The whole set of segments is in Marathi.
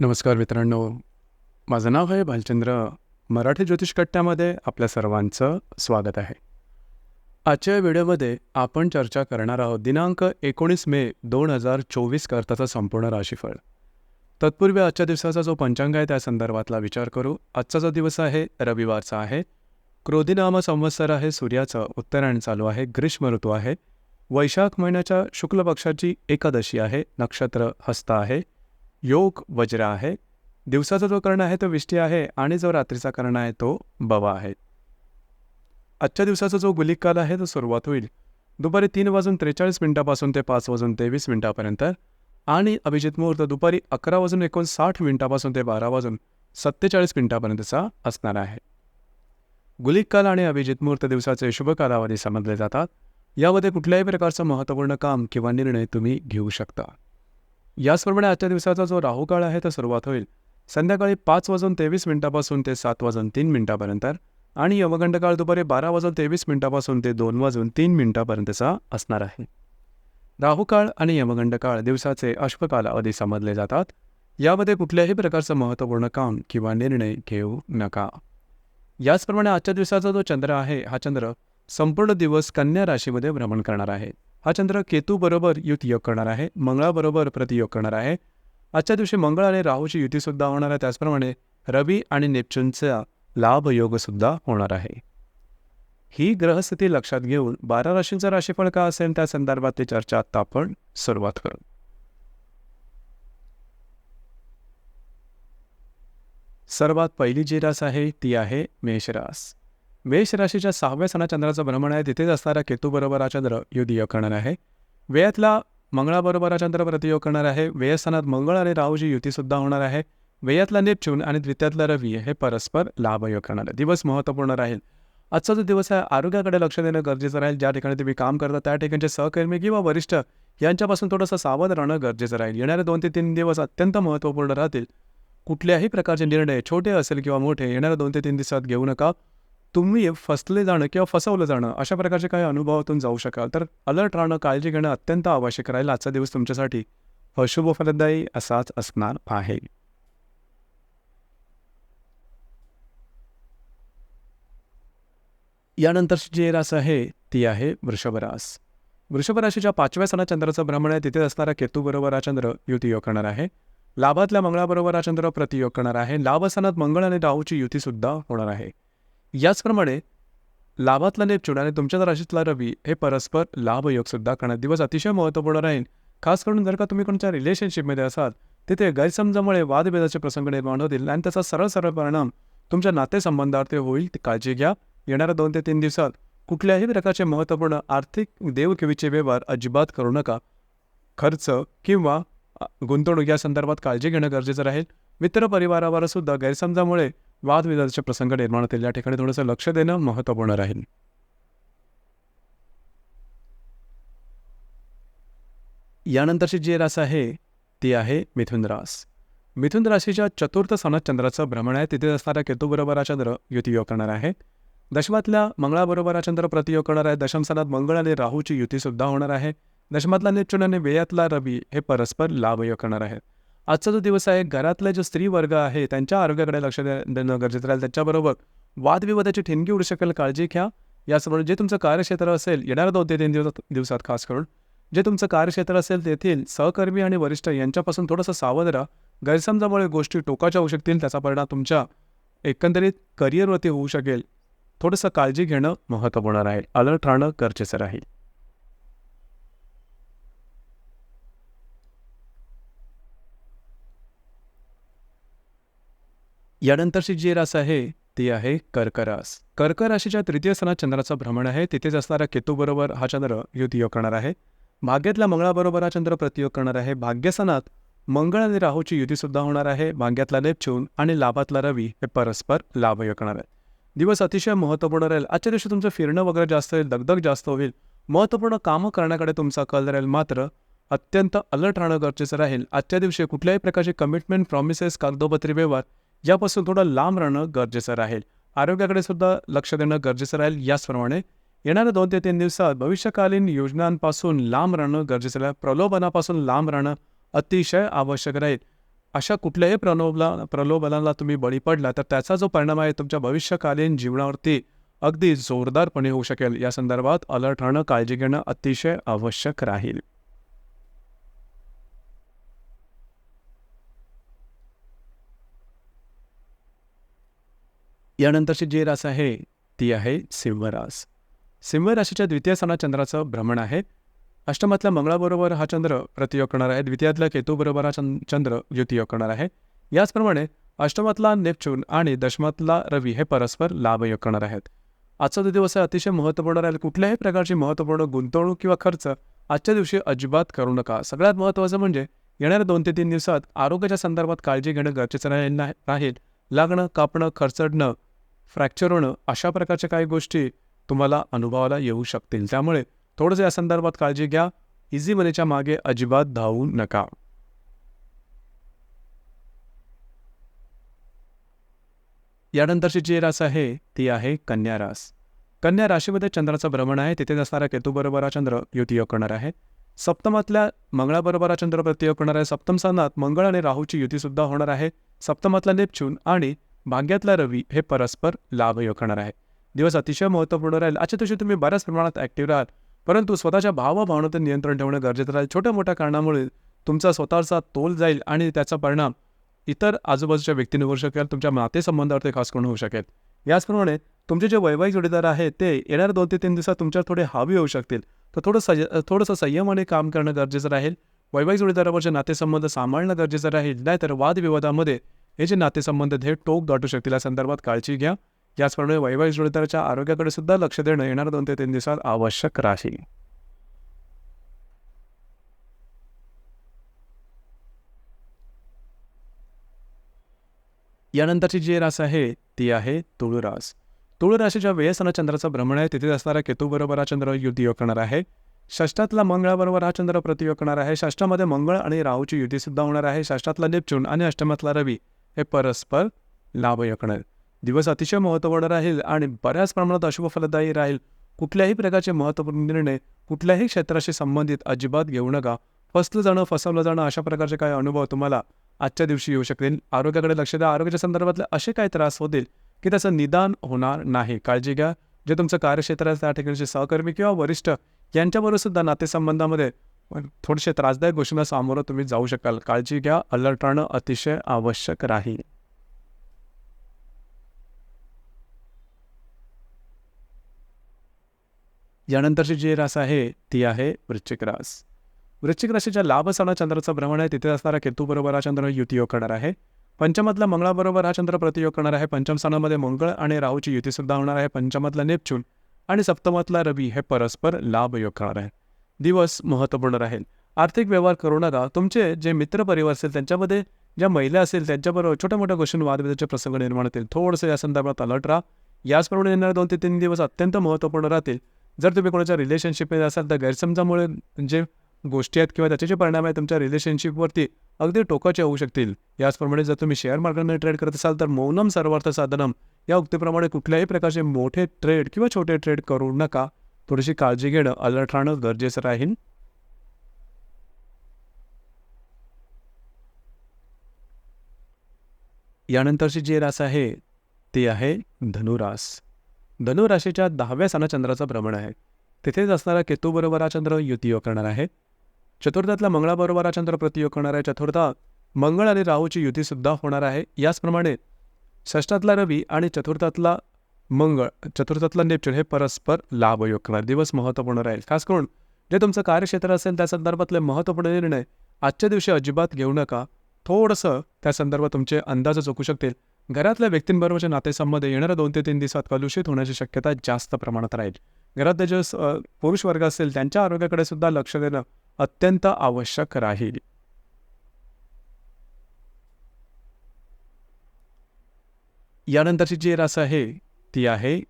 नमस्कार मित्रांनो. माझं नाव आहे भालचंद्र मराठी ज्योतिष कट्ट्यामध्ये आपल्या सर्वांचं स्वागत आहे. आजच्या व्हिडिओमध्ये आपण चर्चा करणार आहोत दिनांक एकोणीस मे दोन हजार चोवीस करताचा संपूर्ण राशीफळ. तत्पूर्वी आजच्या दिवसाचा जो पंचांग आहे त्या संदर्भातला विचार करू. आजचा जो दिवस आहे रविवारचा आहे. क्रोधिनाम संवत्सर आहे सूर्याचं उत्तरायण चालू आहे ग्रीष्म ऋतू आहे. वैशाख महिन्याच्या शुक्ल पक्षाची एकादशी आहे नक्षत्र हस्त आहे. योग वज्र आहे. दिवसाचा जो कर्ण आहे तो विष्टी आहे आणि जो रात्रीचा कर्ण आहे तो बवा आहे. आजच्या दिवसाचा जो गुलिक काल आहे तो सुरुवात होईल. दुपारी तीन वाजून त्रेचाळीस मिनिटापासून ते पाच वाजून तेवीस मिनिटापर्यंत आणि अभिजित मुहूर्त दुपारी अकरा वाजून एकोणसाठ मिनिटापासून ते बारा वाजून सत्तेचाळीस मिनिटापर्यंतचा असणार आहे. गुलिक काल आणि अभिजित मुहूर्त दिवसाचे शुभ कालावधी समजले जातात. यामध्ये कुठल्याही प्रकारचं महत्त्वपूर्ण काम किंवा निर्णय तुम्ही घेऊ शकता. याचप्रमाणे आजच्या दिवसाचा जो राहुकाळ आहे तो सुरुवात होईल. संध्याकाळी पाच वाजून तेवीस मिनिटापासून ते सात वाजून तीन मिनिटापर्यंत आणि यमगंड काळ दुपारी बारा वाजून तेवीस मिनिटापासून ते दोन वाजून तीन मिनिटापर्यंतचा असणार आहे. राहुकाळ आणि यमगंड काळ दिवसाचे अश्वकाल कालावधी समजले जातात. यामध्ये कुठल्याही प्रकारचं महत्त्वपूर्ण काम किंवा निर्णय घेऊ नका. याचप्रमाणे आजच्या दिवसाचा जो चंद्र आहे हा चंद्र संपूर्ण दिवस कन्या राशीमध्ये भ्रमण करणार आहे. हा चंद्र केतूबरोबर युती योग करणार आहे मंगळाबरोबर प्रतियोग करणार आहे. आजच्या दिवशी मंगळ आणि राहूची युतीसुद्धा होणार आहे त्याचप्रमाणे रवी आणि नेपच्यूनचा लाभयोगसुद्धा होणार आहे. ही ग्रहस्थिती लक्षात घेऊन बारा राशींचं राशीफळ का असेल त्या संदर्भातली चर्चा आत्ता आपण सुरुवात करू. सर्वात पहिली जी रास आहे ती आहे मेषरास मेष राशीच्या सहाव्या सणा चंद्राचं भ्रमण आहे. तिथेच असणारा केतूबरोबर हा चंद्र युद्धयोग करणार आहे. वेयातला मंगळाबरोबर हा चंद्र प्रतियोग करणार आहे. व्ययस्थानात मंगळ आणि राहूची युतीसुद्धा होणार आहे. वेयातला नेपच्यून आणि द्वितीयातला रवी हे परस्पर लाभयोग करणार आहे. दिवस महत्त्वपूर्ण राहील. आजचा जो दिवस आहे आरोग्याकडे लक्ष देणं गरजेचं राहील. ज्या ठिकाणी तुम्ही काम करता त्या ठिकाणचे सहकर्मी किंवा वरिष्ठ यांच्यापासून थोडंसं सावध राहणं गरजेचं राहील. येणारे दोन ते तीन दिवस अत्यंत महत्त्वपूर्ण राहतील. कुठल्याही प्रकारचे निर्णय छोटे असेल किंवा मोठे येणाऱ्या दोन ते तीन दिवसात घेऊ नका. तुम्ही फसले जाणं किंवा फसवलं जाणं अशा प्रकारचे काही अनुभवातून जाऊ शकाल. तर अलर्ट राहणं काळजी घेणं अत्यंत आवश्यक राहील. आजचा दिवस तुमच्यासाठी अशुभ फलदायी असाच असणार आहे. यानंतरची जी रास आहे ती आहे वृषभरास वृषभराशीच्या वृषभ राशीच्या पाचव्या सणा चंद्राचं भ्रमण आहे. तिथे असणारा केतूबरोबर हा चंद्र युतीयोग करणार आहे. लाभातल्या मंगळाबरोबर हा चंद्र प्रतियोग करणार आहे. लाभस्थानात मंगळ आणि राहूची युतीसुद्धा होणार आहे. याचप्रमाणे लाभातला नेपच्यून आणि तुमच्या राशीतला रवी हे परस्पर लाभयोगसुद्धा करणार दिवस अतिशय महत्त्वपूर्ण राहील. खास करून जर का तुम्ही कोणत्या रिलेशनशिपमध्ये असाल तिथे गैरसमजामुळे वादभेदाचे प्रसंग निर्माण होतील आणि त्याचा सरळ सरळ परिणाम तुमच्या नातेसंबंधावरती होईल ती काळजी घ्या. येणाऱ्या दोन ते तीन दिवसात कुठल्याही प्रकारचे महत्त्वपूर्ण आर्थिक देवकिवीचे व्यवहार अजिबात करू नका. खर्च किंवा गुंतवणूक या संदर्भात काळजी घेणं गरजेचं राहील. मित्रपरिवारावर सुद्धा गैरसमजामुळे वादविवादाचे प्रसंग निर्माण होतील या ठिकाणी थोडंसं लक्ष देणं महत्त्वपूर्ण राहील. यानंतरची जी रास आहे ती आहे मिथुन रास. मिथुन राशीच्या चतुर्थ स्थानात चंद्राचं भ्रमण आहे. तिथे असणाऱ्या केतूबरोबर हा चंद्र युतीयोग करणार आहे. दशमातल्या मंगळाबरोबर हा चंद्र प्रतियोग करणार आहे. दशम सणात मंगळ आणि राहूची युतीसुद्धा होणार आहे. दशमातला नेपच्यून आणि वेयातला रवी हे परस्पर लाभयोग करणार आहेत. आजचा जो दिवस आहे घरातला जो स्त्री वर्ग आहे त्यांच्या आरोग्याकडे लक्ष देणं गरजेचं राहील. त्याच्याबरोबर वादविवादाची ठिणगी उडू शकेल काळजी घ्या. यासमोर जे तुमचं कार्यक्षेत्र असेल येणाऱ्या दोन ते तीन दिवसात दिवसात खास करून जे तुमचं कार्यक्षेत्र असेल तेथील सहकर्मी आणि वरिष्ठ यांच्यापासून थोडंसं सावध राहा. गैरसमजामुळे गोष्टी टोकाच्या होऊ शकतील त्याचा परिणाम तुमच्या एकंदरीत करिअरवरती होऊ शकेल. थोडंसं काळजी घेणं महत्त्वपूर्ण राहील. अलर्ट राहणं गरजेचं राहील. यानंतरची जी रास आहे ती आहे कर्करास कर्क राशीच्या तृतीय सणात चंद्राचं भ्रमण आहे. तिथेच असणारा केतूबरोबर हा चंद्र युतियोग करणार आहे. भाग्यातल्या मंगळाबरोबर हा चंद्र प्रतियोग करणार आहे. भाग्यसनात मंगळ आणि राहूची युतीसुद्धा होणार आहे. भाग्यातला नेपच्यून आणि लाभातला रवी हे परस्पर लाभयोग करणार आहे दिवस अतिशय महत्त्वपूर्ण राहील. आजच्या दिवशी तुमचं फिरणं वगैरे जास्त होईल दगदग जास्त होईल. महत्त्वपूर्ण कामं करण्याकडे तुमचा कल राहील. मात्र अत्यंत अलर्ट राहणं गरजेचं राहील. आजच्या दिवशी कुठल्याही प्रकारचे कमिटमेंट प्रॉमिसेस कागदोपत्री व्यवहार यापासून थोडं लांब राहणं गरजेचं राहील. आरोग्याकडे सुद्धा लक्ष देणं गरजेचं राहील. याचप्रमाणे येणाऱ्या दोन ते तीन दिवसात भविष्यकालीन योजनांपासून लांब राहणं गरजेचं राहील. प्रलोभनापासून लांब राहणं अतिशय आवश्यक राहील. अशा कुठल्याही प्रलोभला प्रलोभनाला तुम्ही बळी पडला तर त्याचा जो परिणाम आहे तुमच्या भविष्यकालीन जीवनावरती अगदी जोरदारपणे होऊ शकेल. या संदर्भात अलर्ट राहणं काळजी घेणं अतिशय आवश्यक राहील. यानंतरची जी रास आहे ती आहे सिंहरास. सिंहराशीच्या द्वितीय स्थानात चंद्राचं भ्रमण आहे. अष्टमातल्या मंगळाबरोबर हा चंद्र प्रतियोग करणार आहे. द्वितीयातल्या केतूबरोबर हा चंद्र युतियोग करणार आहे. याचप्रमाणे अष्टमातला नेपच्यून आणि दशमातला रवी हे परस्पर लाभयोग करणार आहेत. आजचा जो दिवस आहे अतिशय महत्त्वपूर्ण राहील. कुठल्याही प्रकारची महत्त्वपूर्ण गुंतवणूक किंवा खर्च आजच्या दिवशी अजिबात करू नका. सगळ्यात महत्त्वाचं म्हणजे येणाऱ्या दोन ते तीन दिवसात आरोग्याच्या संदर्भात काळजी घेणं गरजेचं राहील राहील. लागणं कापणं खर्चडणं फ्रॅक्चर होणं अशा प्रकारच्या काही गोष्टी तुम्हाला अनुभवाला येऊ शकतील. त्यामुळे थोडंसं या संदर्भात काळजी घ्या. इझी मनीच्या मागे अजिबात धावू नका. यानंतरची जी रास आहे ती आहे कन्या रास. कन्या राशीमध्ये चंद्राचं भ्रमण आहे. तिथे असणारा केतूबरोबर हा चंद्र युतियोग करणार आहे. सप्तमातल्या मंगळाबरोबर हा चंद्र प्रतियोग करणार आहे. सप्तम स्थानात मंगळ आणि राहूची युतीसुद्धा होणार आहे. सप्तमातला नेपच्यून आणि भाग्यातला रवी हे परस्पर लाभयोग करणार आहे. दिवस अतिशय महत्त्वपूर्ण राहील. आजच्या दिवशी तुम्ही बऱ्याच प्रमाणात ॲक्टिव्ह राहाल. परंतु स्वतःच्या भावभावनेवर नियंत्रण ठेवणं गरजेचं राहील. छोट्या मोठ्या कारणामुळे तुमचा स्वतःचा तोल जाईल आणि त्याचा परिणाम इतर आजूबाजूच्या व्यक्तींवर होऊ शकेल. तुमच्या नातेसंबंधावरती खास करून होऊ शकेल. याचप्रमाणे तुमचे जे वैवाहिक जोडीदार आहेत ते येणाऱ्या दोन ते तीन दिवसात तुमच्यावर थोडे हावी होऊ शकतील. तर थोडं सय थोडंसं संयमाने काम करणं गरजेचं राहील. वैवाहिक जोडीदारावरचे नातेसंबंध सांभाळणं गरजेचं राहील. नाहीतर वादविवादामध्ये हे जे नातेसंबंध हे टोक गाठू शकतील. या संदर्भात काळजी घ्या. याचप्रमाणे वैवाहिक जोडीदाराच्या आरोग्याकडे सुद्धा लक्ष देणं येणाऱ्या दोन ते तीन दिवसात आवश्यक राहील. यानंतरची जी रास आहे ती आहे तुळुरास. तुळ राशीच्या व्ययसना चंद्राचं भ्रमण आहे. तिथे असणारा केतूबरोबर हा चंद्र युतीयोग करणार आहे. षष्टातला मंगळाबरोबर हा चंद्र प्रतियोग करणार आहे. षष्टामध्ये मंगळ आणि राहूची युतीसुद्धा होणार आहे. षष्टातला नेपच्यून आणि अष्टमातला रवी. हे परस्पर लाभ करणार दिवस अतिशय महत्त्वपूर्ण राहील आणि बऱ्याच प्रमाणात अशुभ फलदायी राहील. कुठल्याही प्रकारचे महत्त्वपूर्ण निर्णय कुठल्याही क्षेत्राशी संबंधित अजिबात घेऊ नका. फसलं जाणं फसवलं जाणं अशा प्रकारचे काही अनुभव तुम्हाला आजच्या दिवशी येऊ शकतील. आरोग्याकडे लक्ष द्या. आरोग्याच्या संदर्भातले असे काही त्रास होतील की त्याचं निदान होणार नाही. काळजी घ्या. जे तुमचं कार्यक्षेत्र आहे त्या ठिकाणचे सहकर्मी किंवा वरिष्ठ यांच्याबरोबर सुद्धा नातेसंबंधामध्ये थोडेसे त्रासदायक गोष्टींना सामोरं तुम्ही जाऊ शकाल. काळजी घ्या. अलर्ट राहणं अतिशय आवश्यक राहील. यानंतरची जी रास आहे ती आहे वृश्चिक रास. वृश्चिक राशीच्या लाभसणा चंद्राचं भ्रमण आहे. तिथे असणारा केतूबरोबर हा चंद्र युतीयोग करणार आहे. पंचमातला मंगळाबरोबर हा चंद्र प्रतियोग करणार आहे. पंचम स्थानामध्ये मंगळ आणि राहूची युतीसुद्धा होणार आहे. पंचमातला नेपच्यून आणि सप्तमातला रवी हे परस्पर लाभ योग करणार आहे. दिवस महत्त्वपूर्ण राहील. आर्थिक व्यवहार करू नका. तुमचे जे मित्रपरिवार असेल त्यांच्यामध्ये ज्या महिला असेल त्यांच्याबरोबर छोट्या मोठ्या गोष्टींवर वादविदाचे प्रसंग निर्माण होतील. थोडंसं या संदर्भात अलर्ट राहा. याचप्रमाणे येणारे दोन ते तीन दिवस अत्यंत महत्त्वपूर्ण राहतील. जर तुम्ही कोणाच्या रिलेशनशिपमध्ये असाल तर गैरसमजामुळे जे गोष्टी आहेत किंवा त्याचे जे परिणाम आहेत तुमच्या रिलेशनशिपवरती अगदी टोकाचे होऊ शकतील. याचप्रमाणे जर तुम्ही शेअर मार्केटमध्ये ट्रेड करत असाल तर मौनम सर्वार्थ साधनम या उक्तीप्रमाणे कुठल्याही प्रकारचे मोठे ट्रेड किंवा छोटे ट्रेड करू नका. थोडीशी काळजी घेणं अलर्ट राहणं गरजेचं राहील. यानंतरची जी रास आहे ती आहे धनुरास. धनुराशीच्या दहाव्या स्थानात चंद्राचं भ्रमण आहे. तिथेच असणारा केतूबरोबर हा चंद्र युतियोग करणार आहे. चतुर्थातला मंगळाबरोबर हा चंद्र प्रतियोग करणार आहे. चतुर्था मंगळ आणि राहूची युतीसुद्धा होणार आहे. याचप्रमाणे षष्ठातला रवी आणि चतुर्थातला मंगळ चतुर्थातला नेपच्यून हे परस्पर लाभयोग करणार दिवस महत्त्वपूर्ण राहील. खास करून जे तुमचं कार्यक्षेत्र असेल त्या संदर्भातले महत्त्वपूर्ण निर्णय आजच्या दिवशी अजिबात घेऊ नका. थोडंसं त्या संदर्भात तुमचे अंदाज चुकू शकतील. घरातल्या व्यक्तींबरोबरचे नातेसंबंध येणाऱ्या दोन ते तीन दिवसात कलुषित होण्याची शक्यता जास्त प्रमाणात राहील. घरातले जे पुरुष वर्ग असेल त्यांच्या आरोग्याकडे सुद्धा लक्ष देणं अत्यंत आवश्यक राहील. यानंतरची जी रास आहे ती आहे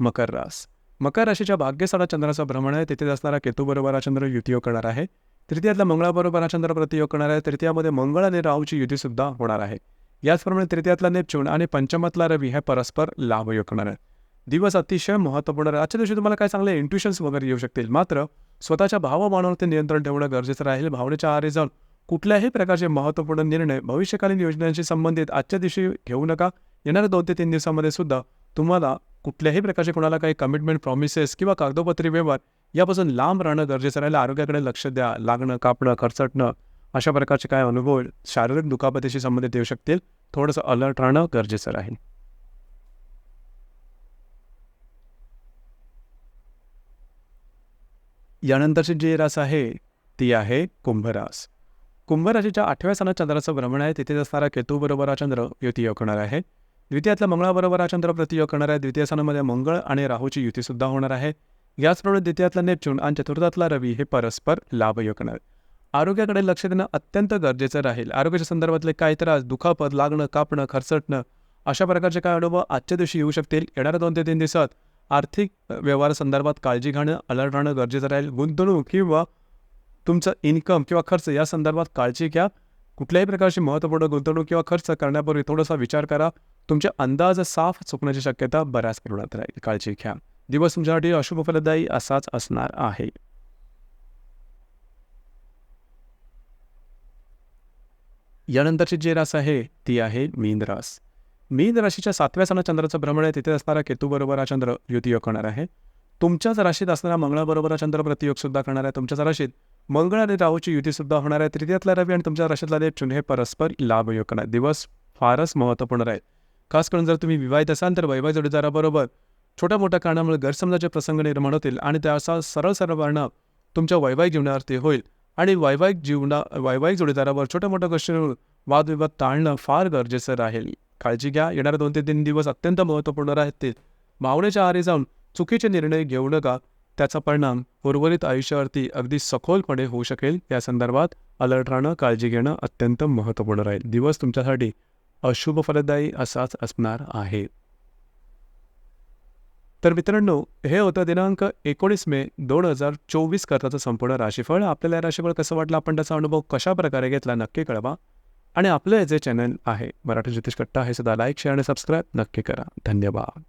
मकर रास. मकर राशीच्या भाग्यसाडा चंद्राचा भ्रमण आहे. तिथे असणारा केतूबरोबर हा चंद्र युतीयोग करणार आहे. तृतीयातला मंगळाबरोबर हा चंद्र प्रतियोग करणार आहे. तृतीयामध्ये मंगळ आणि राहूची युतीसुद्धा होणार आहे. याचप्रमाणे तृतीयातला नेपच्यून आणि पंचमातला रवी हे परस्पर लाभयोग करणार आहे दिवस अतिशय महत्त्वपूर्ण आहे आजच्या दिवशी तुम्हाला काय चांगले इंट्युशन्स वगैरे येऊ शकतील. मात्र स्वतःच्या भावमानावरती नियंत्रण ठेवणं गरजेचं राहील. भावनेच्या आहारी जाऊन कुठल्याही प्रकारचे महत्त्वपूर्ण निर्णय भविष्यकालीन योजनांशी संबंधित आजच्या दिवशी घेऊ नका. येणाऱ्या दोन ते तीन दिवसामध्ये सुद्धा तुम्हाला कुठल्याही प्रकारचे कोणाला काही कमिटमेंट प्रॉमिसेस किंवा कागदोपत्री व्यवहार यापासून लांब राहणं गरजेचं राहिलं. आरोग्याकडे लक्ष द्या लागणं कापणं खरचटणं अशा प्रकारचे काय अनुभव शारीरिक दुखापतीशी संबंधित येऊ शकतील. थोडंसं अलर्ट राहणं गरजेचं राहील. यानंतरची जी रास आहे ती आहे कुंभरास. कुंभराशीच्या आठव्या सणात चंद्राचं भ्रमण आहे. तिथे असणारा केतू बरोबर हा चंद्र युती योग होणार आहे. द्वितीयातल्या मंगळाबरोबर हा चंद्र प्रतियोग करणार आहे द्वितीय स्थानामध्ये मंगळ आणि राहूची युतीसुद्धा होणार आहे. याचप्रमाणे द्वितीयातला नेपच्यून आणि चतुर्थातला रवी हे परस्पर लाभयोग करणार आरोग्याकडे लक्ष देणं अत्यंत गरजेचं राहील. आरोग्याच्या संदर्भातले काही त्रास दुखापत लागणं कापणं खरचटणं अशा प्रकारचे काय अनुभव आजच्या दिवशी येऊ शकतील? येणाऱ्या दोन ते तीन दिवसात आर्थिक व्यवहार संदर्भात काळजी घेणं अलर्ट राहणं गरजेचं राहील. गुंतवणूक किंवा तुमचं इन्कम किंवा खर्च या संदर्भात काळजी घ्या. कुठल्याही प्रकारची महत्त्वपूर्ण गुंतवणूक किंवा खर्च करण्यापूर्वी थोडासा विचार करा. तुमच्या अंदाज साफ चुकण्याची शक्यता बऱ्याच प्रमाणात राहील. काळजी घ्या. दिवस तुमच्यासाठी अशुभ फलदायी असाच असणार आहे. यानंतरची जी रास आहे ती आहे मीन रास. मीन राशीच्या सातव्या सणा चंद्राचं भ्रमण आहे तिथे असणारा केतूबरोबर हा चंद्र युतियोग करणार आहे. तुमच्याच राशीत असणारा मंगळाबरोबर हा चंद्र प्रतियोग सुद्धा करणार आहे. तुमच्याच राशीत मंगळ आणि राहूची युती सुद्धा होणार आहे. तृतीयातला रवी आणि तुमच्या राशीतला नेपच्यून हे परस्पर लाभयोग करणार दिवस फारच महत्त्वपूर्ण राहील. खास करून जर तुम्ही विवाहित असाल तर वैवाहिक जोडीदाराबरोबर छोट्या मोठ्या कारणामुळे गैरसमजाचे प्रसंग निर्माण होतील आणि त्याचा सरळ सरळ परिणाम तुमच्या वैवाहिक जीवनावरती होईल. आणि वैवाहिक जीवना वैवाहिक जोडीदारावर छोट्या मोठ्या गोष्टींवर वादविवाद टाळणं फार गरजेचं राहील. काळजी घ्या. येणारे दोन ते तीन दिवस अत्यंत महत्त्वपूर्ण राहतील. भावनेच्या आहारी जाऊन चुकीचे निर्णय घेऊ नका. त्याचा परिणाम उर्वरित आयुष्यावरती अगदी सखोलपणे होऊ शकेल. या संदर्भात अलर्ट राहणं काळजी घेणं अत्यंत महत्त्वपूर्ण राहील. दिवस तुमच्यासाठी अशुभ फलदायी असाच असणार आहे. तर मित्रांनो हे होतं दिनांक एकोणीस मे दोन हजार चोवीस करताचं संपूर्ण राशीफळ. आपल्याला या राशीफळ कसं वाटलं आपण त्याचा अनुभव कशा प्रकारे घेतला नक्की कळवा. आणि आपलं जे चॅनल आहे मराठी ज्योतिष कट्टा हे सुद्धा लाईक शेअर आणि सबस्क्राईब नक्की करा. धन्यवाद.